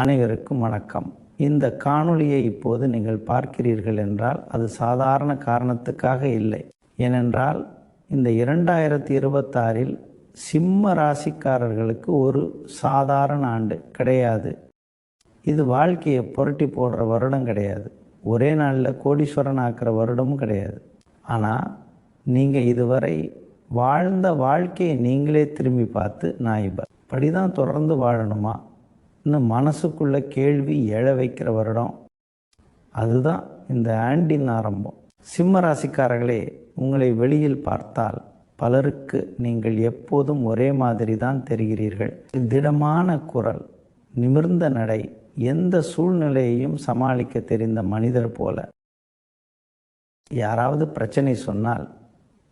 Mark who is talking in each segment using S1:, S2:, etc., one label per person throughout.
S1: அனைவருக்கும் வணக்கம். இந்த காணொளியை இப்போது நீங்கள் பார்க்கிறீர்கள் என்றால் அது சாதாரண காரணத்துக்காக இல்லை. ஏனென்றால் இந்த இரண்டாயிரத்தி இருபத்தாறில் சிம்ம ராசிக்காரர்களுக்கு ஒரு சாதாரண ஆண்டு கிடையாது. இது வாழ்க்கையை புரட்டி போடுற வருடம் கிடையாது. ஒரே நாளில் கோடீஸ்வரன் ஆக்கிற வருடமும் கிடையாது. ஆனால் நீங்கள் இதுவரை வாழ்ந்த வாழ்க்கையை நீங்களே திரும்பி பார்த்து நான் இப்போ படிதான் தொடர்ந்து வாழணுமா? இன்னும் மனசுக்குள்ள கேள்வி எழ வைக்கிற வருடம். அதுதான் இந்த ஆண்டின் ஆரம்பம். சிம்ம ராசிக்காரர்களே உங்களை வெளியில் பார்த்தால் பலருக்கு நீங்கள் எப்போதும் ஒரே மாதிரி தான் தெரிகிறீர்கள். திடமான குரல் நிமிர்ந்த நடை எந்த சூழ்நிலையையும் சமாளிக்க தெரிந்த மனிதர் போல. யாராவது பிரச்சனை சொன்னால்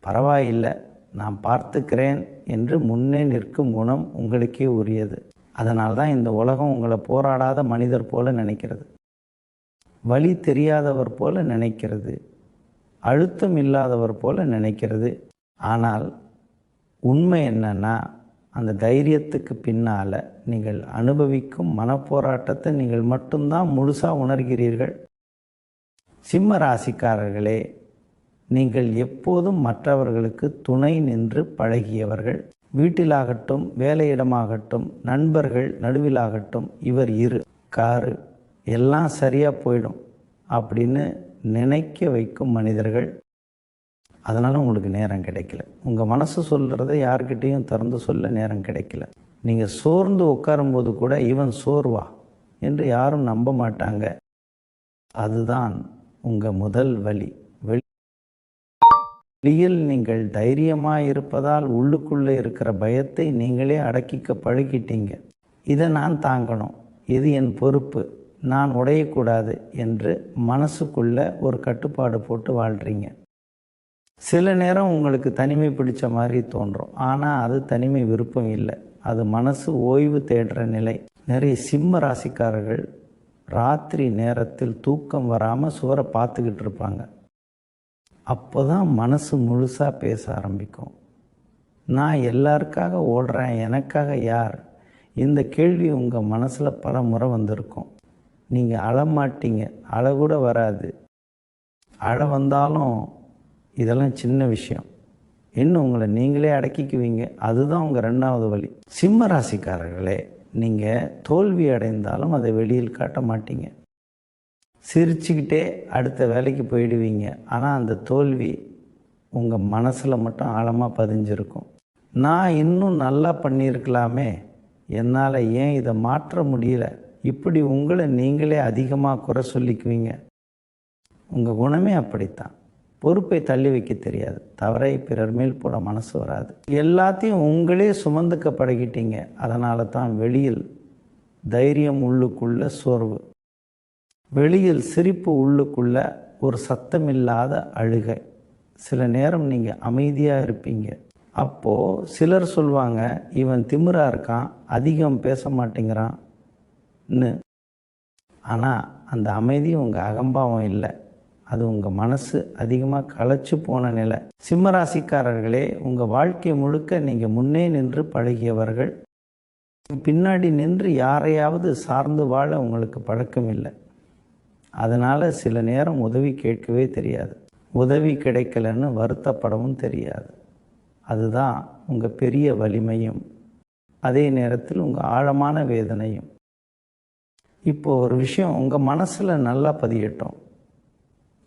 S1: பரவாயில்லை நான் பார்த்துக்கிறேன் என்று முன்னே நிற்கும் குணம் உங்களுக்கே உரியது. அதனால் தான் இந்த உலகம் உங்களை போராடாத மனிதர் போல நினைக்கிறது. வழி தெரியாதவர் போல நினைக்கிறது. அழுத்தம் இல்லாதவர் போல நினைக்கிறது. ஆனால் உண்மை என்னன்னா அந்த தைரியத்துக்கு பின்னால் நீங்கள் அனுபவிக்கும் மனப்போராட்டத்தை நீங்கள் மட்டும்தான் முழுசாக உணர்கிறீர்கள். சிம்ம ராசிக்காரர்களே நீங்கள் எப்போதும் மற்றவர்களுக்கு துணை நின்று பழகியவர்கள். வீட்டிலாகட்டும் வேலையிடமாகட்டும் நண்பர்கள் நடுவிலாகட்டும் இவர் இரு காரு எல்லாம் சரியாக போயிடும் அப்படின்னு நினைக்க வைக்கும் மனிதர்கள். அதனால் உங்களுக்கு நேரம் கிடைக்கல. உங்கள் மனசு சொல்கிறத யார்கிட்டேயும் திறந்து சொல்ல நேரம் கிடைக்கல. நீங்கள் சோர்ந்து உட்காரும்போது கூட இவன் சோர்வா என்று யாரும் நம்ப மாட்டாங்க. அதுதான் உங்கள் முதல் வழி. வெளியில் நீங்கள் தைரியமாக இருப்பதால் உள்ளுக்குள்ளே இருக்கிற பயத்தை நீங்களே அடக்கிக்க பழகிட்டீங்க. இதை நான் தாங்கணும். இது என் பொறுப்பு. நான் உடையக்கூடாது என்று மனசுக்குள்ள ஒரு கட்டுப்பாடு போட்டு வாழ்கிறீங்க சில நேரம் உங்களுக்கு தனிமை பிடிச்ச மாதிரி தோன்றும். ஆனால் அது தனிமை விருப்பம் இல்லை. அது மனசு ஓய்வு தேடுற நிலை. நிறைய சிம்ம ராசிக்காரர்கள் ராத்திரி நேரத்தில் தூக்கம் வராமல் சுவரை பார்த்துக்கிட்டு இருப்பாங்க. அப்போ தான் மனசு முழுசாக பேச ஆரம்பிக்கும். நான் எல்லாருக்காக ஓடுறேன் எனக்காக யார்? இந்த கேள்வி உங்கள் மனசில் பல முறை வந்திருக்கும். நீங்கள் அழமாட்டீங்க அழகூட வராது. அழ வந்தாலும் இதெல்லாம் சின்ன விஷயம். இன்னும் உங்களை நீங்களே அடக்கிக்குவீங்க. அதுதான் உங்கள் ரெண்டாவது வழி. சிம்ம ராசிக்காரர்களே நீங்கள் தோல்வி அடைந்தாலும் அதை வெளியில் காட்ட மாட்டீங்க. சிரிச்சுக்கிட்டே அடுத்த வேலைக்கு போயிடுவீங்க. ஆனால் அந்த தோல்வி உங்கள் மனசில் மட்டும் ஆழமாக பதிஞ்சிருக்கும். நான் இன்னும் நல்லா பண்ணியிருக்கலாமே. என்னால் ஏன் இதை மாற்ற முடியல? இப்படி உங்களை நீங்களே அதிகமாக குறை சொல்லிக்குவீங்க. உங்கள் குணமே அப்படித்தான். பொறுப்பை தள்ளி வைக்க தெரியாது. தவறை பிறர் மேல் போட மனசு வராது. எல்லாத்தையும் உங்களே சுமந்துக்க பழகிட்டீங்க அதனால தான் வெளியில் தைரியம் உள்ளுக்குள்ள சோர்வு. வெளியில் சிரிப்பு உள்ளுக்குள்ள ஒரு சத்தமில்லாத அழுகை. சில நேரம் நீங்கள் அமைதியாக இருப்பீங்க. அப்போது சிலர் சொல்லுவாங்க இவன் திமிரா இருக்கான் அதிகம் பேச மாட்டேங்கிறான்னு. ஆனால் அந்த அமைதி உங்கள் அகம்பாவம் இல்லை. அது உங்கள் மனசு அதிகமாக களைச்சு போன நிலை. சிம்மராசிக்காரர்களே உங்கள் வாழ்க்கை முழுக்க நீங்கள் முன்னே நின்று பழகியவர்கள். பின்னாடி நின்று யாரையாவது சார்ந்து வாழ உங்களுக்கு பழக்கம் இல்லை அதனால் சில நேரம் உதவி கேட்கவே தெரியாது. உதவி கிடைக்கலன்னு வருத்தப்படவும் தெரியாது. அதுதான் உங்கள் பெரிய வலிமையும். அதே நேரத்தில் உங்கள் ஆழமான வேதனையும். இப்போ ஒரு விஷயம் உங்கள் மனசில் நல்லா பதியட்டும்.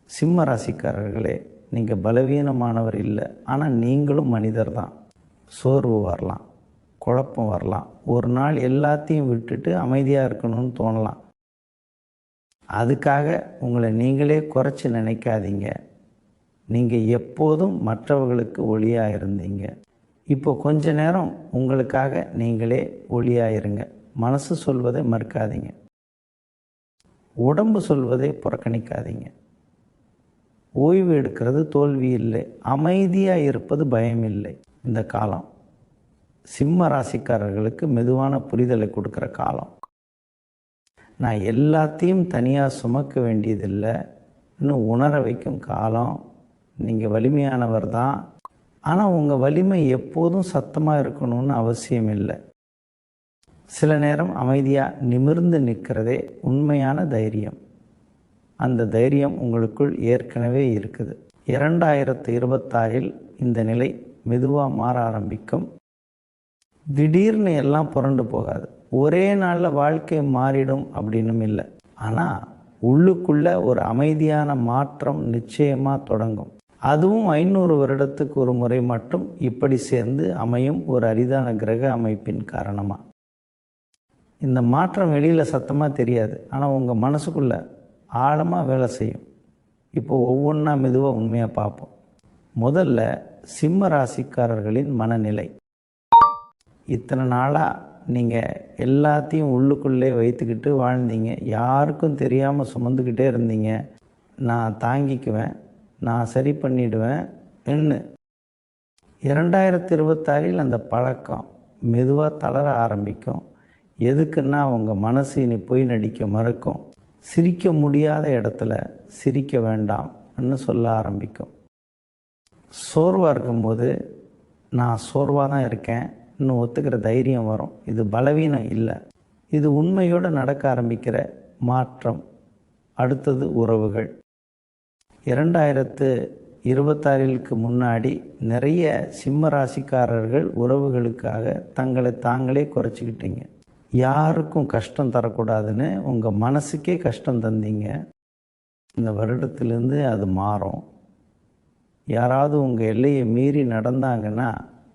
S1: சிம்ம ராசிக்காரர்களே நீங்கள் பலவீனமானவர் இல்லை. ஆனால் நீங்களும் மனிதர் தான். சோர்வு வரலாம். குழப்பம் வரலாம். ஒரு நாள் எல்லாத்தையும் விட்டுட்டு அமைதியாக இருக்கணும்னு தோணலாம். அதுக்காக உங்களை நீங்களே குறைச்சி நினைக்காதீங்க. நீங்கள் எப்போதும் மற்றவர்களுக்கு ஒளியாக இருந்தீங்க. இப்போ கொஞ்ச நேரம் உங்களுக்காக நீங்களே ஒளியாக இருங்க. மனசு சொல்வதை மறுக்காதீங்க. உடம்பு சொல்வதை புறக்கணிக்காதீங்க. ஓய்வு எடுக்கிறது தோல்வி இல்லை. அமைதியாக இருப்பது பயம் இல்லை. இந்த காலம். சிம்ம ராசிக்காரர்களுக்கு மெதுவான புரிதலை கொடுக்குற காலம். நான் எல்லாத்தையும் தனியாக சுமக்க வேண்டியதில்லை. இன்னும் உணர வைக்கும் காலம். நீங்கள் வலிமையானவர் தான். ஆனால் உங்கள் வலிமை எப்போதும் சத்தமாக இருக்கணும்னு அவசியம் இல்லை. சில நேரம் அமைதியாக நிமிர்ந்து நிற்கிறதே உண்மையான தைரியம். அந்த தைரியம் உங்களுக்குள் ஏற்கனவே இருக்குது. இரண்டாயிரத்து இருபத்தாறில் இந்த நிலை மெதுவாக மாற ஆரம்பிக்கும். திடீர்னு எல்லாம் புரண்டு போகாது. ஒரே நாளில் வாழ்க்கை மாறிடும் அப்படின்னும் இல்லை. ஆனால் உள்ளுக்குள்ள ஒரு அமைதியான மாற்றம் நிச்சயமாக தொடங்கும். அதுவும் ஐநூறு வருடத்துக்கு ஒரு முறை மட்டும் இப்படி சேர்ந்து அமையும் ஒரு அரிதான கிரக அமைப்பின் காரணமாக இந்த மாற்றம் வெளியில் சத்தமாக தெரியாது. ஆனால் உங்கள் மனசுக்குள்ள ஆழமாக வேலை செய்யும். இப்போ ஒவ்வொன்றா மெதுவாக உண்மையாக பார்ப்போம். முதல்ல சிம்ம ராசிக்காரர்களின் மனநிலை. இத்தனை நாளாக நீங்கள் எல்லாத்தையும் உள்ளுக்குள்ளே வைத்துக்கிட்டு வாழ்ந்தீங்க. யாருக்கும் தெரியாமல் சுமந்துக்கிட்டே இருந்தீங்க. நான் தாங்கிக்குவேன். நான் சரி பண்ணிடுவேன். என்ன இரண்டாயிரத்தி இருபத்தாறில் அந்த பழக்கம் மெதுவாக தளர ஆரம்பிக்கும். எதுக்குன்னா உங்கள் மனசு இனி போய் நடிக்க மறுக்கும். சிரிக்க முடியாத இடத்துல சிரிக்க வேண்டாம்னு சொல்ல ஆரம்பிக்கும். சோர்வாக இருக்கும்போது நான் சோர்வாக தான் இருக்கேன். இன்னும் ஒத்துக்கிற தைரியம் வரும். இது பலவீனம் இல்லை. இது உண்மையோடு நடக்க ஆரம்பிக்கிற மாற்றம். அடுத்தது உறவுகள். இரண்டாயிரத்து இருபத்தாறிலுக்கு முன்னாடி நிறைய சிம்ம ராசிக்காரர்கள் உறவுகளுக்காக தங்களை தாங்களே குறைச்சிக்கிட்டீங்க. யாருக்கும் கஷ்டம் தரக்கூடாதுன்னு உங்கள் மனசுக்கே கஷ்டம் தந்தீங்க. இந்த வருடத்திலேருந்து அது மாறும். யாராவது உங்கள் எல்லையை மீறி நடந்தாங்கன்னா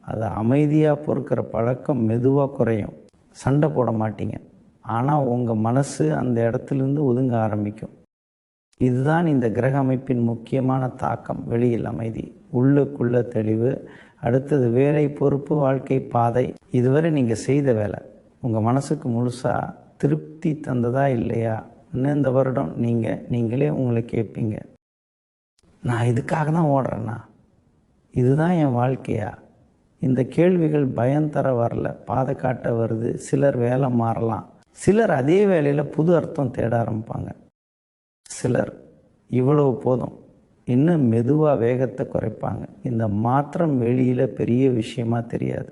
S1: அதை அமைதியாக பொறுக்கிற பழக்கம் மெதுவாக குறையும். சண்டை போட மாட்டீங்க. ஆனால் உங்கள் மனசு அந்த இடத்துலேருந்து ஒதுங்க ஆரம்பிக்கும். இதுதான் இந்த கிரக அமைப்பின் முக்கியமான தாக்கம் வெளியில் அமைதி. உள்ளுக்குள்ள தெளிவு. அடுத்தது வேலை பொறுப்பு வாழ்க்கை பாதை. இதுவரை நீங்கள் செய்த வேலை. உங்கள் மனசுக்கு முழுசாக திருப்தி தந்ததா இல்லையா? இன்னும் இந்த வருடம் நீங்கள் நீங்களே உங்களை கேட்பீங்க நான் இதுக்காக தான் ஓடுறேண்ணா. இதுதான் என் வாழ்க்கையா? இந்த கேள்விகள் பயம் தர வரல பாதை காட்ட வருது சிலர் வேலை மாறலாம். சிலர் அதே வேலையில் புது அர்த்தம் தேட ஆரம்பிப்பாங்க. சிலர் இவ்வளவு போதும் இன்னும் மெதுவாக வேகத்தை குறைப்பாங்க. இந்த மாற்றம் வெளியில் பெரிய விஷயமா தெரியாது.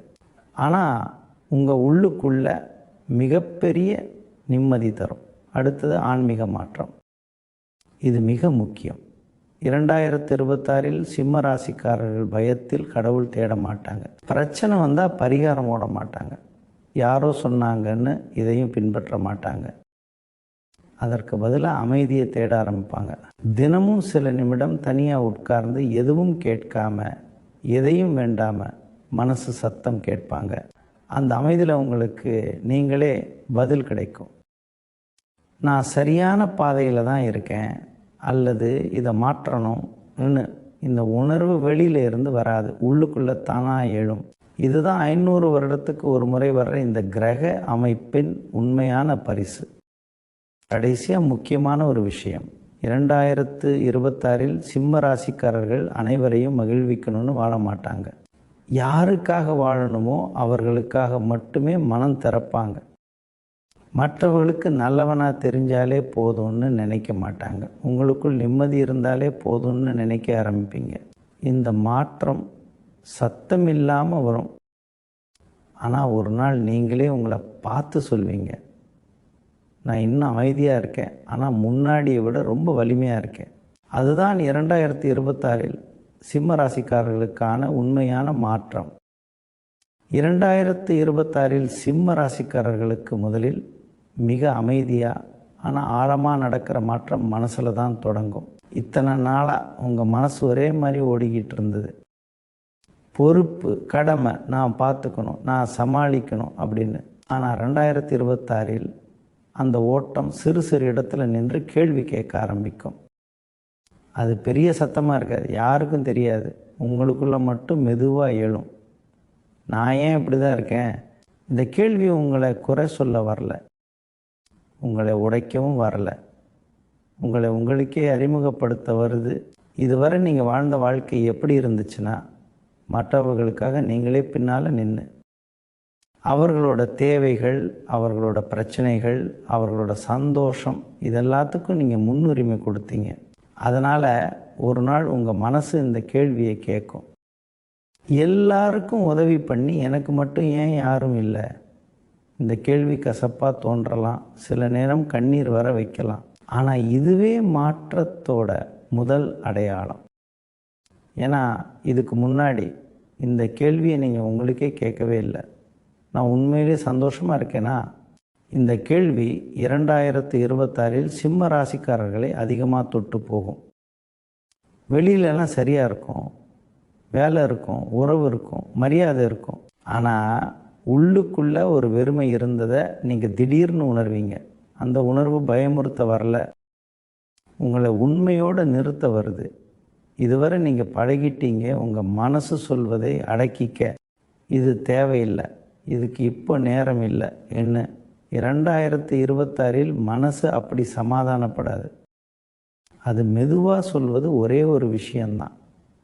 S1: ஆனால் உங்கள் உள்ளுக்குள்ள மிகப்பெரிய நிம்மதி தரும். அடுத்தது ஆன்மீக மாற்றம். இது மிக முக்கியம். இரண்டாயிரத்தி இருபத்தாறில் சிம்ம ராசிக்காரர்கள் பயத்தில் கடவுள் தேட மாட்டாங்க. பிரச்சனை வந்தால் பரிகாரம் ஓட மாட்டாங்க. யாரோ சொன்னாங்கன்னு இதையும் பின்பற்ற மாட்டாங்க. அதற்கு பதிலாக அமைதியை தேட ஆரம்பிப்பாங்க. தினமும் சில நிமிடம் தனியாக உட்கார்ந்து எதுவும் கேட்காம எதையும் வேண்டாமல் மனசு சத்தம் கேட்பாங்க. அந்த அமைதியில் உங்களுக்கு நீங்களே பதில் கிடைக்கும். நான் சரியான பாதையில் தான் இருக்கேன். அல்லது இதை மாற்றணும்னு இந்த உணர்வு வெளியில இருந்து வராது. உள்ளுக்குள்ளே தானாக எழும். இதுதான் ஐநூறு வருடத்துக்கு ஒரு முறை வர்ற இந்த கிரக அமைப்பின் உண்மையான பரிசு. கடைசியாக முக்கியமான ஒரு விஷயம். இரண்டாயிரத்து இருபத்தாறில் சிம்ம ராசிக்காரர்கள் அனைவரையும் மகிழ்விக்கணும்னு வாழ மாட்டாங்க. யாருக்காக வாழணுமோ அவர்களுக்காக மட்டுமே மனம் திறப்பாங்க. மற்றவர்களுக்கு நல்லவனாக தெரிஞ்சாலே போதும்னு நினைக்க மாட்டாங்க. உங்களுக்குள் நிம்மதி இருந்தாலே போதும்னு நினைக்க ஆரம்பிப்பீங்க. இந்த மாற்றம் சத்தம் இல்லாமல் வரும். ஆனால் ஒரு நாள் நீங்களே உங்களை பார்த்து சொல்வீங்க. நான் இன்னும் அமைதியாக இருக்கேன். ஆனால் முன்னாடியை விட ரொம்ப வலிமையாக இருக்கேன். அதுதான் இரண்டாயிரத்தி இருபத்தாறில் சிம்ம ராசிக்காரர்களுக்கான உண்மையான மாற்றம். இரண்டாயிரத்து இருபத்தாறில் சிம்ம ராசிக்காரர்களுக்கு முதலில் மிக அமைதியாக ஆனால் ஆழமாக நடக்கிற மாற்றம் மனசில் தான் தொடங்கும். இத்தனை நாளாக உங்கள் மனசு ஒரே மாதிரி ஓடிக்கிட்டு இருந்தது. பொறுப்பு கடமை நான் பார்த்துக்கணும் நான் சமாளிக்கணும் அப்படின்னு. ஆனால் ரெண்டாயிரத்தி இருபத்தாறில் அந்த ஓட்டம் சிறு சிறு இடத்துல நின்று கேள்வி கேட்க ஆரம்பிக்கும். அது பெரிய சத்தமாக இருக்காது யாருக்கும் தெரியாது. உங்களுக்குள்ளே மட்டும் மெதுவாக எழும். நான் ஏன் இப்படி தான் இருக்கேன்? இந்த கேள்வி உங்களை குறை சொல்ல வரல. உங்களை உடைக்கவும் வரல. உங்களை உங்களுக்கே அறிமுகப்படுத்த வருது. இதுவரை நீங்கள் வாழ்ந்த வாழ்க்கை எப்படி இருந்துச்சுன்னா மற்றவர்களுக்காக நீங்களே பின்னால் நின்று அவர்களோட தேவைகள் அவர்களோட பிரச்சனைகள் அவர்களோட சந்தோஷம் இதெல்லாத்துக்கும் நீங்கள் முன்னுரிமை கொடுத்தீங்க. அதனால் ஒரு நாள் உங்கள் மனசு இந்த கேள்வியை கேட்கும் எல்லாருக்கும் உதவி பண்ணி எனக்கு மட்டும் ஏன் யாரும் இல்லை? இந்த கேள்வி கசப்பாக தோன்றலாம். சில நேரம் கண்ணீர் வர வைக்கலாம். ஆனால் இதுவே மாற்றத்தோட முதல் அடையாளம். ஏன்னா இதுக்கு முன்னாடி இந்த கேள்வியை நீங்கள் உங்களுக்கே கேட்கவே இல்லை. நான் உண்மையிலே சந்தோஷமாக இருக்கேன்னா இந்த கேள்வி இரண்டாயிரத்து இருபத்தாறில் சிம்ம ராசிக்காரர்களை அதிகமாக தொட்டு போகும். வெளியிலலாம் சரியாக இருக்கும். வேலை இருக்கும். உறவு இருக்கும். மரியாதை இருக்கும். ஆனால் உள்ளுக்குள்ளே ஒரு வெறுமை இருந்ததை நீங்கள் திடீர்னு உணர்வீங்க. அந்த உணர்வு பயமுறுத்த வரல. உங்களை உண்மையோடு நிறுத்த வருது. இதுவரை நீங்கள் பழகிட்டீங்க. உங்கள் மனசு சொல்வதை அடக்கிக்க. இது தேவையில்லை. இதுக்கு இப்போ நேரம் இல்லை. என்ன? இரண்டாயிரத்தி இருபத்தாறில் மனசு அப்படி சமாதானப்படாது. அது மெதுவாக சொல்வது ஒரே ஒரு விஷயந்தான்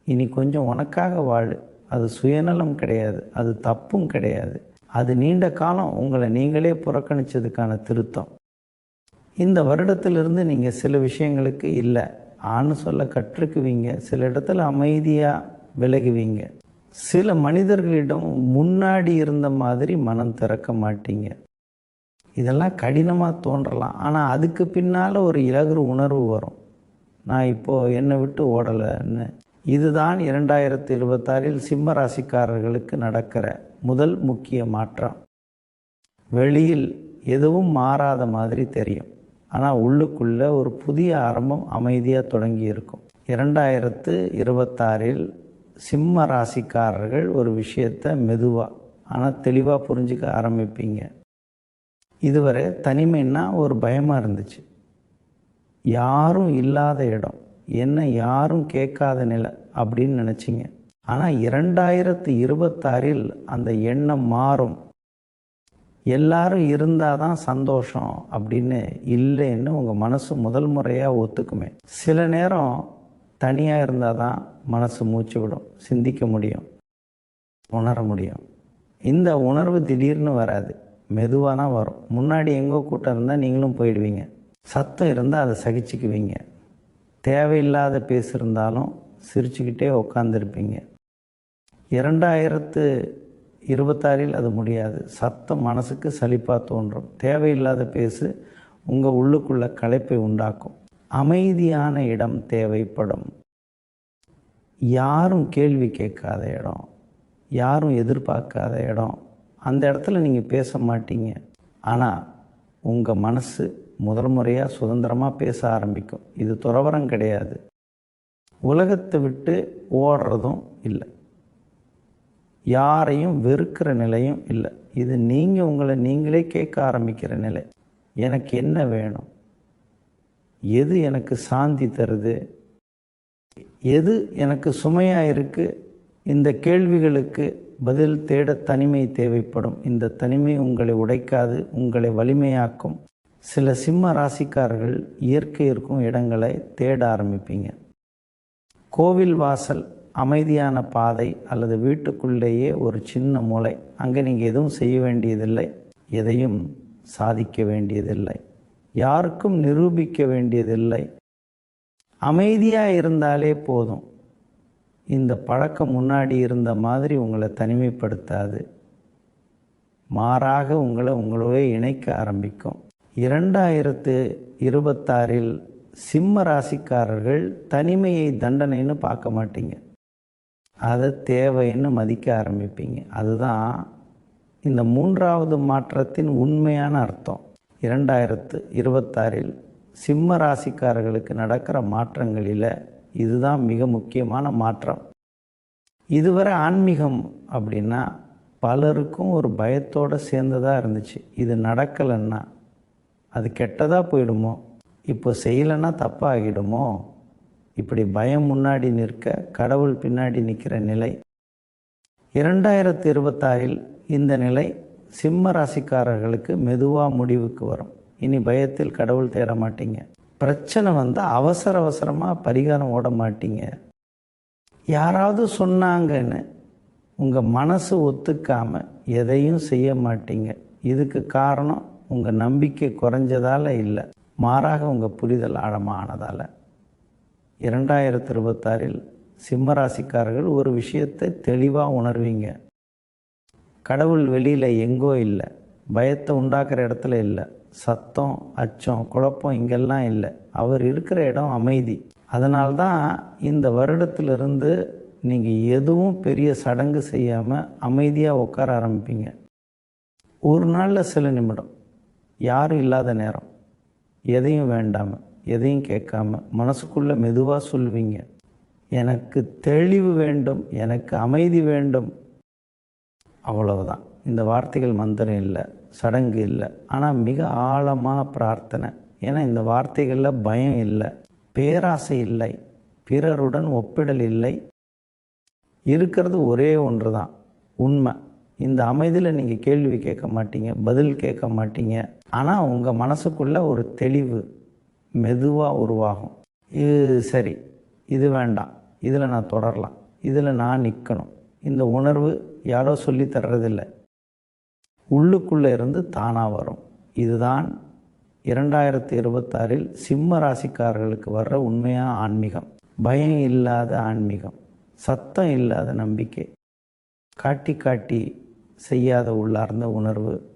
S1: இனி கொஞ்சம் உனக்காக வாழு. அது சுயநலம் கிடையாது. அது தப்பும் கிடையாது. அது நீண்ட காலம் உங்களை நீங்களே புறக்கணித்ததுக்கான திருத்தம். இந்த வருடத்திலிருந்து நீங்கள் சில விஷயங்களுக்கு இல்லை. ஆண் சொல்ல கற்றுக்குவீங்க. சில இடத்துல அமைதியாக விலகுவீங்க. சில மனிதர்களிடம் முன்னாடி இருந்த மாதிரி மனம் திறக்க மாட்டீங்க. இதெல்லாம் கடினமாக தோன்றலாம். ஆனால் அதுக்கு பின்னால் ஒரு இலகுற உணர்வு வரும். நான் இப்போது என்னை விட்டு ஓடலைன்னு. இதுதான் இரண்டாயிரத்தி இருபத்தாறில் சிம்ம ராசிக்காரர்களுக்கு நடக்கிற முதல் முக்கிய மாற்றம். வெளியில் எதுவும் மாறாத மாதிரி தெரியும். ஆனால் உள்ளுக்குள்ளே ஒரு புதிய ஆரம்பம் அமைதியாக தொடங்கி இருக்கும். இரண்டாயிரத்து இருபத்தாறில் சிம்ம ராசிக்காரர்கள் ஒரு விஷயத்தை மெதுவாக ஆனால் தெளிவாக புரிஞ்சுக்க ஆரம்பிப்பீங்க. இதுவரை தனிமைன்னா ஒரு பயமாக இருந்துச்சு. யாரும் இல்லாத இடம் என்ன யாரும் கேட்காத நிலை அப்படின்னு நினச்சிங்க. ஆனால் இரண்டாயிரத்து இருபத்தாறில் அந்த எண்ணம் மாறும். எல்லாரும் இருந்தால் தான் சந்தோஷம் அப்படின்னு இல்லைன்னு உங்கள் மனசு முதல் முறையாக ஒத்துக்குமே. சில நேரம் தனியாக இருந்தால் தான் மனசு மூச்சு விடும் சிந்திக்க முடியும் உணர முடியும். இந்த உணர்வு திடீர்னு வராது மெதுவாக தான் வரும். முன்னாடி எங்கோ கூட்டம் இருந்தால் நீங்களும் போயிடுவீங்க. சத்தம் இருந்தால் அதை சகிச்சுக்குவீங்க. தேவையில்லாத பேசியிருந்தாலும் சிரிச்சுக்கிட்டே உட்காந்துருப்பீங்க இரண்டாயிரத்து இருபத்தாறில் அது முடியாது. சத்தம் மனசுக்கு சலிப்பாக தோன்றும். தேவையில்லாத பேசு உங்கள் உள்ளுக்குள்ள களைப்பை உண்டாக்கும். அமைதியான இடம் தேவைப்படும். யாரும் கேள்வி கேட்காத இடம். யாரும் எதிர்பார்க்காத இடம். அந்த இடத்துல நீங்கள் பேச மாட்டீங்க. ஆனால் உங்கள் மனசு முதல் முறையாக சுதந்திரமாக பேச ஆரம்பிக்கும். இது துறவரம் கிடையாது. உலகத்தை விட்டு ஓடுறதும் இல்லை. யாரையும் வெறுக்கிற நிலையும் இல்லை. இது நீங்கள் உங்களை நீங்களே கேட்க ஆரம்பிக்கிற நிலை. எனக்கு என்ன வேணும்? எது எனக்கு சாந்தி தருது? எது எனக்கு சுமையாக இருக்குது இந்த கேள்விகளுக்கு பதில் தேட தனிமை தேவைப்படும். இந்த தனிமை உங்களை உடைக்காது உங்களை வலிமையாக்கும். சில சிம்ம ராசிக்காரர்கள் இயற்கை இருக்கும் இடங்களை தேட ஆரம்பிப்பீங்க. கோவில் வாசல் அமைதியான பாதை அல்லது வீட்டுக்குள்ளேயே ஒரு சின்ன மூளை. அங்கே நீங்கள் எதுவும் செய்ய வேண்டியதில்லை. எதையும் சாதிக்க வேண்டியதில்லை. யாருக்கும் நிரூபிக்க வேண்டியதில்லை. அமைதியாக இருந்தாலே போதும். இந்த பழக்கம் முன்னாடி இருந்த மாதிரி உங்களை தனிமைப்படுத்தாது. மாறாக உங்களை உங்களோட இணைக்க ஆரம்பிக்கும். இரண்டாயிரத்து இருபத்தாறில் சிம்ம ராசிக்காரர்கள் தனிமையை தண்டனைன்னு பார்க்க மாட்டீங்க. அதை தேவைன்னு மதிக்க ஆரம்பிப்பீங்க. அதுதான் இந்த மூன்றாவது மாற்றத்தின் உண்மையான அர்த்தம். இரண்டாயிரத்து இருபத்தாறில் சிம்ம ராசிக்காரர்களுக்கு நடக்கிற மாற்றங்களில் இதுதான் மிக முக்கியமான மாற்றம். இதுவரை ஆன்மீகம் அப்படின்னா பலருக்கும் ஒரு பயத்தோடு சேர்ந்ததாக இருந்துச்சு. இது நடக்கலைன்னா அது கெட்டதாக போயிடுமோ? இப்போ செய்யலைன்னா தப்பாகிடுமோ? இப்படி பயம் முன்னாடி நிற்க கடவுள் பின்னாடி நிற்கிற நிலை. இரண்டாயிரத்தி இருபத்தாறில் இந்த நிலை சிம்ம ராசிக்காரர்களுக்கு மெதுவாக முடிவுக்கு வரும். இனி பயத்தில் கடவுள் தேட மாட்டீங்க. பிரச்சனை வந்தால் அவசர அவசரமாக பரிகாரம் ஓட மாட்டீங்க. யாராவது சொன்னாங்கன்னு உங்கள் மனசு ஒத்துக்காமல் எதையும் செய்ய மாட்டீங்க. இதுக்கு காரணம் உங்கள் நம்பிக்கை குறைஞ்சதால் இல்லை. மாறாக உங்கள் புரிதல் ஆழமானதால். இரண்டாயிரத்தி இருபத்தாறில் சிம்மராசிக்காரர்கள் ஒரு விஷயத்தை தெளிவாக உணர்வீங்க. கடவுள் வெளியில் எங்கோ இல்லை. பயத்தை உண்டாக்குற இடத்துல இல்லை. சத்தம் அச்சம் குழப்பம் இங்கெல்லாம் இல்லை. அவர் இருக்கிற இடம் அமைதி. அதனால்தான் இந்த வருடத்திலிருந்து நீங்கள் எதுவும் பெரிய சடங்கு செய்யாமல் அமைதியாக உட்கார ஆரம்பிப்பீங்க. ஒரு நாளில் சில நிமிடம். யாரும் இல்லாத நேரம். எதையும் வேண்டாமல் எதையும் கேட்காம மனசுக்குள்ளே மெதுவாக சொல்வீங்க. எனக்கு தெளிவு வேண்டும் எனக்கு அமைதி வேண்டும். அவ்வளவுதான். இந்த வார்த்தைகள் மந்திரம் இல்லை சடங்கு இல்லை. ஆனால் மிக ஆழமாக பிரார்த்தனை. ஏன்னா இந்த வார்த்தைகளில் பயம் இல்லை பேராசை இல்லை பிறருடன் ஒப்பிடல் இல்லை. இருக்கிறது ஒரே ஒன்று தான் உண்மை. இந்த அமைதியில் நீங்கள் கேள்வி கேட்க மாட்டீங்க பதில் கேட்க மாட்டீங்க. ஆனால் உங்கள் மனசுக்குள்ளே ஒரு தெளிவு மெதுவாக உருவாகும். இது சரி. இது வேண்டாம். இதில் நான் தொடரலாம். இதில் நான் நிற்கணும் இந்த உணர்வு யாரோ சொல்லி தர்றதில்லை. உள்ளுக்குள்ளே இருந்து தானாக வரும். இதுதான் இரண்டாயிரத்தி இருபத்தாறில் சிம்ம ராசிக்காரர்களுக்கு வர்ற உண்மையாக ஆன்மீகம். பயம் இல்லாத ஆன்மீகம். சத்தம் இல்லாத நம்பிக்கை. காட்டி காட்டி செய்யாத உள்ளார்ந்த உணர்வு.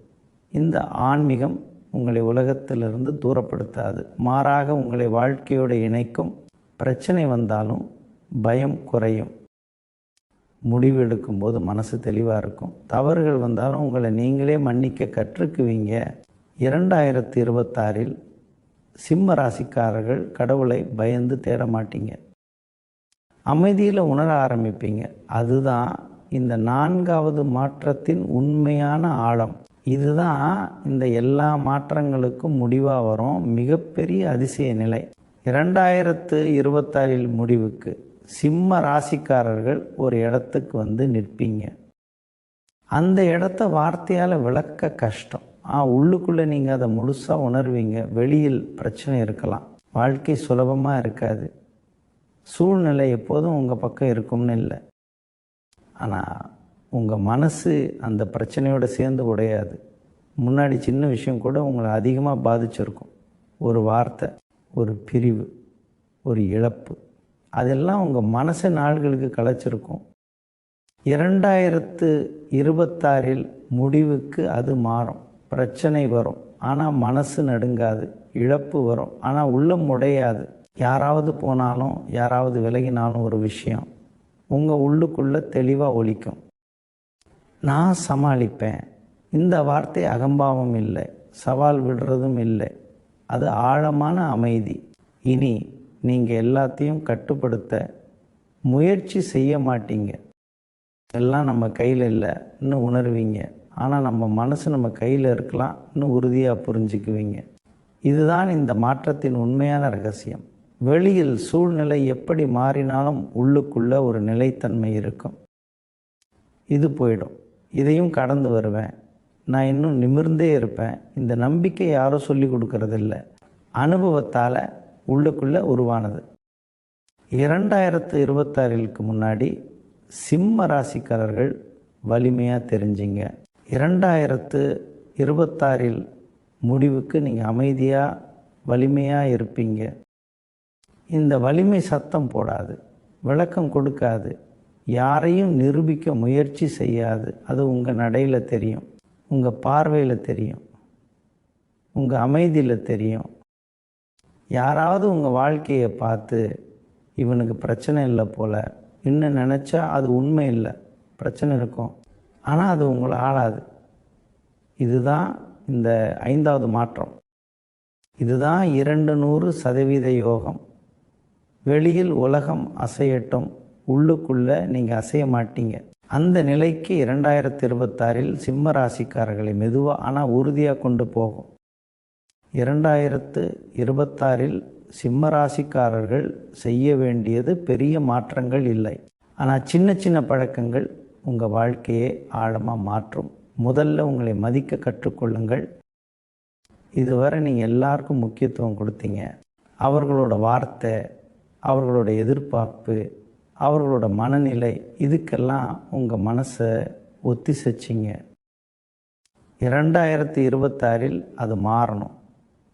S1: இந்த ஆன்மீகம் உங்களை உலகத்திலிருந்து தூரப்படுத்தாது. மாறாக உங்களை வாழ்க்கையோடு இணைக்கும் பிரச்சனை வந்தாலும் பயம் குறையும். முடிவு எடுக்கும்போது மனசு தெளிவாக இருக்கும். தவறுகள் வந்தாலும் உங்களை நீங்களே மன்னிக்க கற்றுக்குவீங்க. இரண்டாயிரத்தி இருபத்தாறில் சிம்ம ராசிக்காரர்கள் கடவுளை பயந்து தேட மாட்டீங்க. அமைதியில் உணர ஆரம்பிப்பீங்க. அதுதான் இந்த நான்காவது மாற்றத்தின் உண்மையான ஆழம். இதுதான் இந்த எல்லா மாற்றங்களுக்கும் முடிவாக வரும் மிகப்பெரிய அதிசய நிலை. இரண்டாயிரத்து இருபத்தாறில் முடிவுக்கு சிம்ம ராசிக்காரர்கள் ஒரு இடத்துக்கு வந்து நிற்பீங்க. அந்த இடத்த வார்த்தையால் விளக்க கஷ்டம். ஆ உள்ளுக்குள்ளே நீங்கள் அதை முழுசாக உணர்வீங்க. வெளியில் பிரச்சனை இருக்கலாம். வாழ்க்கை சுலபமாக இருக்காது. சூழ்நிலை எப்போதும் உங்கள் பக்கம் இருக்கும்னு இல்லை. ஆனால் உங்கள் மனசு அந்த பிரச்சனையோடு சேர்ந்து உடையாது. முன்னாடி சின்ன விஷயம் கூட உங்களை அதிகமாக பாதிச்சிருக்கும். ஒரு வார்த்தை ஒரு பிரிவு ஒரு இழப்பு. அதெல்லாம் உங்கள் மனசு நாள்களுக்கு கலைச்சிருக்கும் இரண்டாயிரத்து இருபத்தாறில் முடிவுக்கு அது மாறும். பிரச்சனை வரும். ஆனால் மனசு நடுங்காது. இழப்பு வரும். ஆனால் உள்ளம் உடையாது. யாராவது போனாலும் யாராவது விலகினாலும் ஒரு விஷயம். உங்கள் உள்ளுக்குள்ளே தெளிவாக ஒழிக்கும் நான் சமாளிப்பேன். இந்த வார்த்தை அகம்பாவம் இல்லை. சவால் விடுறதும் இல்லை. அது ஆழமான அமைதி. இனி நீங்கள் எல்லாத்தையும் கட்டுப்படுத்த முயற்சி செய்ய மாட்டீங்க. எல்லாம் நம்ம கையில் இல்லை. இன்னும் உணர்வீங்க. ஆனால் நம்ம மனசு நம்ம கையில் இருக்கலாம். இன்னும் உறுதியாக புரிஞ்சுக்குவீங்க. இதுதான் இந்த மாற்றத்தின் உண்மையான ரகசியம். வெளியில் சூழ்நிலை எப்படி மாறினாலும் உள்ளுக்குள்ளே ஒரு நிலைத்தன்மை இருக்கும். இது போயிடும். இதையும் கடந்து வருவேன். நான் இன்னும் நிமிர்ந்தே இருப்பேன். இந்த நம்பிக்கை யாரும் சொல்லி கொடுக்கறதில்ல. அனுபவத்தால் உள்ளுக்குள்ளே உருவானது. இரண்டாயிரத்து இருபத்தாறிலுக்கு முன்னாடி சிம்ம ராசிக்காரர்கள் வலிமையாக தெரிஞ்சிங்க. இரண்டாயிரத்து இருபத்தாறில் முடிவுக்கு நீங்கள் அமைதியாக வலிமையாக இருப்பீங்க. இந்த வலிமை சத்தம் போடாது. விளக்கம் கொடுக்காது. யாரையும் நிரூபிக்க முயற்சி செய்யாது. அது உங்கள் நடையில் தெரியும். உங்கள் பார்வையில் தெரியும். உங்கள் அமைதியில் தெரியும். யாராவது உங்கள் வாழ்க்கையை பார்த்து இவனுக்கு பிரச்சனை இல்லை போல். இன்னும் நினச்சா அது உண்மை இல்லை. பிரச்சனை இருக்கும். ஆனால் அது உங்களை ஆளாது. இதுதான் இந்த ஐந்தாவது மாற்றம். இதுதான் இரண்டு நூறு சதவீத யோகம். வெளியில் உலகம் அசையட்டும். உள்ளுக்குள்ளே நீங்கள் அசைய மாட்டீங்க. அந்த நிலைக்கு இரண்டாயிரத்தி இருபத்தாறில் சிம்ம ராசிக்காரர்களை மெதுவாக ஆனால் உறுதியாக கொண்டு போகும். இரண்டாயிரத்து இருபத்தாறில் சிம்ம ராசிக்காரர்கள் செய்ய வேண்டியது பெரிய மாற்றங்கள் இல்லை. ஆனால் சின்ன சின்ன பழக்கங்கள் உங்கள் வாழ்க்கையை ஆழமாக மாற்றும். முதல்ல உங்களை மதிக்க கற்றுக்கொள்ளுங்கள். இதுவரை நீங்கள் எல்லாருக்கும் முக்கியத்துவம் கொடுத்தீங்க. அவர்களோட வார்த்தை அவர்களோட எதிர்பார்ப்பு அவர்களோட மனநிலை இதுக்கெல்லாம் உங்கள் மனசை ஒத்திசைச்சிங்க இரண்டாயிரத்தி இருபத்தாறில் அது மாறணும்.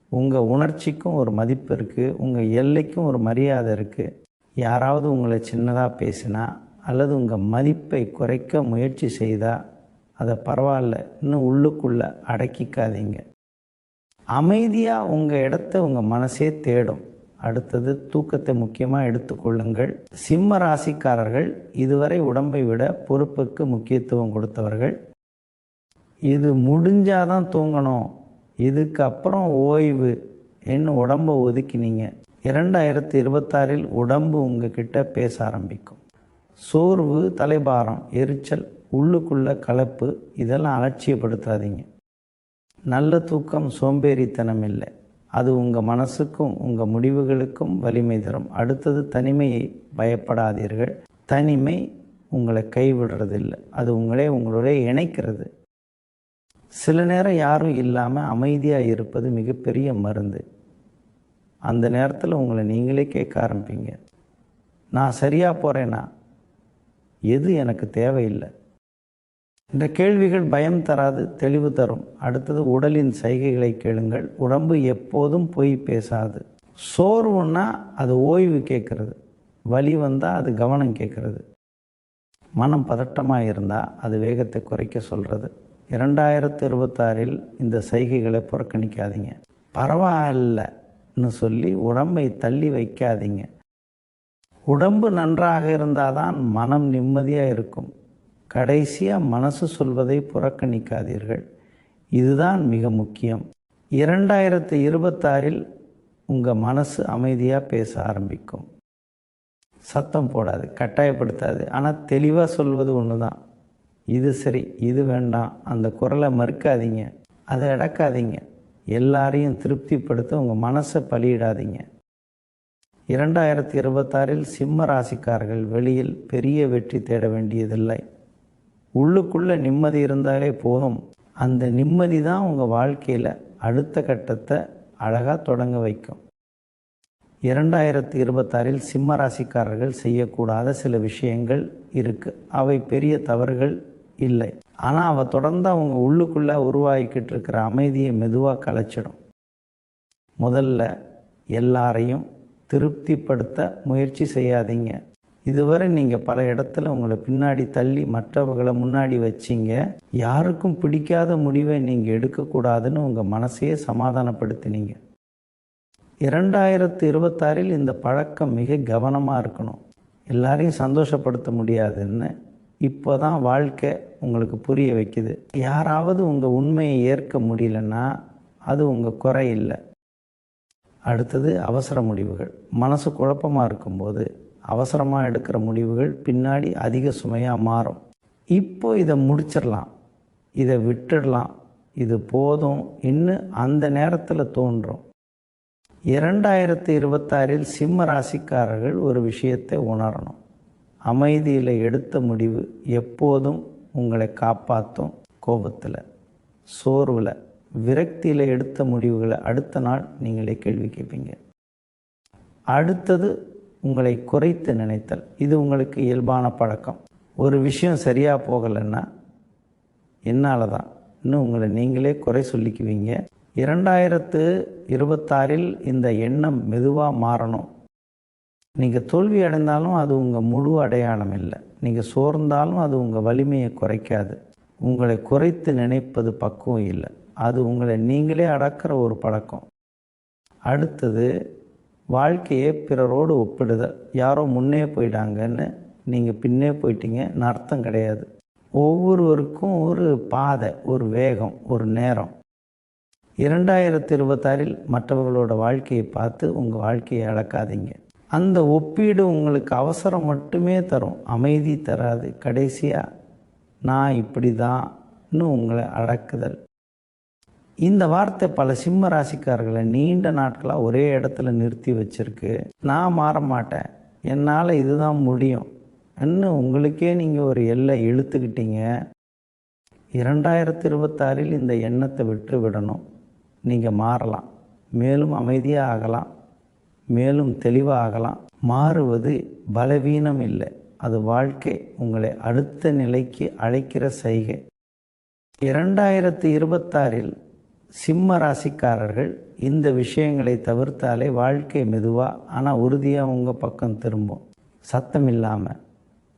S1: உங்கள் உணர்ச்சிக்கும் ஒரு மதிப்பு இருக்குது உங்கள் எல்லைக்கும் ஒரு மரியாதை இருக்குது யாராவது உங்களை சின்னதாக பேசினா அல்லது உங்கள் மதிப்பை குறைக்க முயற்சி செய்தால் அதை பரவாயில்ல இன்னும் உள்ளுக்குள்ளே அடக்கிக்காதீங்க. அமைதியாக உங்கள் இடத்த உங்கள் மனசே தேடும். அடுத்தது தூக்கத்தை முக்கியமாக எடுத்துக்கொள்ளுங்கள். சிம்ம ராசிக்காரர்கள் இதுவரை உடம்பை விட பொறுப்புக்கு முக்கியத்துவம் கொடுத்தவர்கள். இது முடிஞ்சாதான் தூங்கணும். இதுக்கு அப்புறம் ஓய்வு என்ன உடம்பை ஒதுக்கினீங்க. இரண்டாயிரத்தி இருபத்தாறில் உடம்பு உங்ககிட்ட பேச ஆரம்பிக்கும். சோர்வு தலைபாரம் எரிச்சல் உள்ளுக்குள்ள கலப்பு இதெல்லாம் அலட்சியப்படுத்தாதீங்க. நல்ல தூக்கம் சோம்பேறித்தனம் இல்லை. அது உங்கள் மனசுக்கும் உங்கள் முடிவுகளுக்கும் வலிமை தரும். அடுத்தது தனிமையை பயப்படாதீர்கள். தனிமை உங்களை கைவிடுறதில்லை. அது உங்களே உங்களோட இணைக்கிறது. சில நேரம் யாரும் இல்லாமல் அமைதியாக இருப்பது மிகப்பெரிய மருந்து. அந்த நேரத்தில் உங்களை நீங்களே கேட்க ஆரம்பிப்பீங்க. நான் சரியாக போகிறேன்னா எது எனக்கு தேவையில்லை? இந்த கேள்விகள் பயம் தராது தெளிவு தரும். அடுத்தது உடலின் சைகைகளை கேளுங்கள். உடம்பு எப்போதும் பொய் பேசாது. சோர்வுன்னா அது ஓய்வு கேட்கறது. வலி வந்தால் அது கவனம் கேட்கறது. மனம் பதட்டமாக இருந்தால் அது வேகத்தை குறைக்க சொல்கிறது இரண்டாயிரத்து இருபத்தாறில் இந்த சைகைகளை புறக்கணிக்காதீங்க. பரவாயில்லன்னு சொல்லி உடம்பை தள்ளி வைக்காதீங்க. உடம்பு நன்றாக இருந்தால் தான் மனம் நிம்மதியாக இருக்கும். கடைசியாக மனசு சொல்வதை புறக்கணிக்காதீர்கள். இதுதான் மிக முக்கியம். இரண்டாயிரத்து இருபத்தாறில் உங்கள் மனசு அமைதியாக பேச ஆரம்பிக்கும். சத்தம் போடாது கட்டாயப்படுத்தாது. ஆனால் தெளிவாக சொல்வது ஒன்று தான் இது சரி இது வேண்டாம். அந்த குரலை மறுக்காதீங்க. அதை இடக்காதீங்க எல்லாரையும் திருப்திப்படுத்த உங்கள் மனசை பலியிடாதீங்க. இரண்டாயிரத்தி இருபத்தாறில் சிம்ம ராசிக்காரர்கள் வெளியில் பெரிய வெற்றி தேட வேண்டியதில்லை. உள்ளுக்குள்ளே நிம்மதி இருந்தாலே போதும். அந்த நிம்மதி தான் உங்கள் வாழ்க்கையில் அடுத்த கட்டத்தை அழகாக தொடங்க வைக்கும். இரண்டாயிரத்தி இருபத்தாறில் சிம்ம ராசிக்காரர்கள் செய்யக்கூடாத சில விஷயங்கள் இருக்குது அவை பெரிய தவறுகள் இல்லை. ஆனால் அவ தொடர்ந்து அவங்க உள்ளுக்குள்ளே உருவாகிக்கிட்டு இருக்கிற அமைதியை மெதுவாக கலைச்சிடும். முதல்ல எல்லாரையும் திருப்திப்படுத்த முயற்சி செய்யாதீங்க. இதுவரை நீங்கள் பல இடத்துல உங்களை பின்னாடி தள்ளி மற்றவர்களை முன்னாடி வச்சிங்க. யாருக்கும் பிடிக்காத முடிவை நீங்கள் எடுக்கக்கூடாதுன்னு உங்கள் மனசையே சமாதானப்படுத்தினீங்க. இரண்டாயிரத்து இருபத்தாறில் இந்த பழக்கம் மிக கவனமாக இருக்கணும். எல்லாரையும் சந்தோஷப்படுத்த முடியாதுன்னு இப்போ தான் வாழ்க்கை உங்களுக்கு புரிய வைக்குது. யாராவது உங்கள் உண்மையை ஏற்க முடியலன்னா அது உங்கள் குறை இல்லை. அடுத்தது அவசர முடிவுகள். மனசு குழப்பமாக இருக்கும்போது அவசரமாக எடுக்கிற முடிவுகள் பின்னாடி அதிக சுமையாக மாறும். இப்போ இதை முடிச்சிடலாம். இதை விட்டுடலாம். இது போதும் இன்னும் அந்த நேரத்தில் தோன்றும். இரண்டாயிரத்தி இருபத்தாறில் சிம்ம ராசிக்காரர்கள் ஒரு விஷயத்தை உணரணும். அமைதியில் எடுத்த முடிவு எப்போதும் உங்களை காப்பாற்றும் கோபத்தில் சோர்வில் விரக்தியில் எடுத்த முடிவுகளை அடுத்த நாள் நீங்களே கேள்வி கேட்பீங்க அடுத்தது உங்களை குறைத்து நினைத்தல். இது உங்களுக்கு இயல்பான பழக்கம். ஒரு விஷயம் சரியாக போகலைன்னா என்னால் தான் இன்னும் உங்களை நீங்களே குறை சொல்லிக்குவீங்க. இரண்டாயிரத்து இருபத்தாறில் இந்த எண்ணம் மெதுவாக மாறணும். நீங்கள் தோல்வி அடைந்தாலும் அது உங்கள் முழு அடையாளம் இல்லை. நீங்கள் சோர்ந்தாலும் அது உங்கள் வலிமையை குறைக்காது. உங்களை குறைத்து நினைப்பது பக்குவம் இல்லை. அது உங்களை நீங்களே அடக்கிற ஒரு பழக்கம். அடுத்தது வாழ்க்கையை பிறரோடு ஒப்பிடுதல். யாரோ முன்னே போயிட்டாங்கன்னு நீங்கள் பின்னே போயிட்டீங்கன்னு அர்த்தம் கிடையாது. ஒவ்வொருவருக்கும் ஒரு பாதை ஒரு வேகம் ஒரு நேரம். இரண்டாயிரத்தி இருபத்தாறில் மற்றவர்களோட வாழ்க்கையை பார்த்து உங்கள் வாழ்க்கையை அளக்காதீங்க. அந்த ஒப்பீடு உங்களுக்கு அவசரம் மட்டுமே தரும். அமைதி தராது. கடைசியாக நான் இப்படி தான்னு உங்களை அடக்குதல் இந்த வார்த்தை பல சிம்ம ராசிக்காரர்களை நீண்ட நாட்களாக ஒரே இடத்துல நிறுத்தி வச்சிருக்கு. நான் மாற மாட்டேன். என்னால் இதுதான் முடியும். இன்னும் உங்களுக்கே நீங்கள் ஒரு எல்லை இழுத்துக்கிட்டீங்க. இரண்டாயிரத்தி இருபத்தாறில் இந்த எண்ணத்தை விட்டு விடணும். நீங்கள் மாறலாம். மேலும் அமைதியாக ஆகலாம். மேலும் தெளிவாக ஆகலாம். மாறுவது பலவீனம் இல்லை. அது வாழ்க்கை. உங்களை அடுத்த நிலைக்கு அழைக்கிற செய்கை இரண்டாயிரத்தி இருபத்தாறில் சிம்ம ராசிக்காரர்கள் இந்த விஷயங்களை தவிர்த்தாலே வாழ்க்கை மெதுவாக ஆனால் உறுதியாக உங்கள் பக்கம் திரும்பும். சத்தம் இல்லாமல்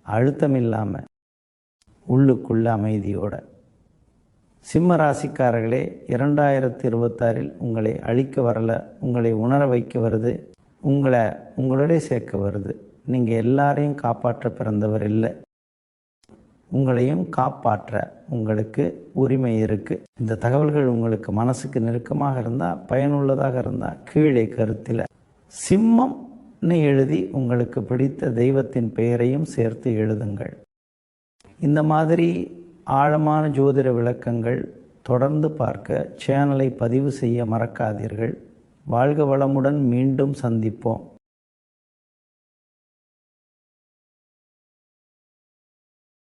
S1: அழுத்தம் இல்லாமல் உள்ளுக்குள்ள அமைதியோட. சிம்ம ராசிக்காரர்களே இரண்டாயிரத்தி இருபத்தாறில் உங்களை அழிக்க வரல உங்களை உணர வைக்க வருது உங்களை உங்களோட சேர்க்க வருது. நீங்கள் எல்லாரையும் காப்பாற்ற பிறந்தவர் இல்லை. உங்களையும் காப்பாற்ற உங்களுக்கு உரிமை இருக்குது இந்த தகவல்கள் உங்களுக்கு மனசுக்கு நெருக்கமாக இருந்தால் பயனுள்ளதாக இருந்தால் கீழே கருத்தில் சிம்மம்னு எழுதி உங்களுக்கு பிடித்த தெய்வத்தின் பெயரையும் சேர்த்து எழுதுங்கள். இந்த மாதிரி ஆழமான ஜோதிட விளக்கங்கள் தொடர்ந்து பார்க்க சேனலை பதிவு செய்ய மறக்காதீர்கள். வாழ்க வளமுடன் மீண்டும் சந்திப்போம்.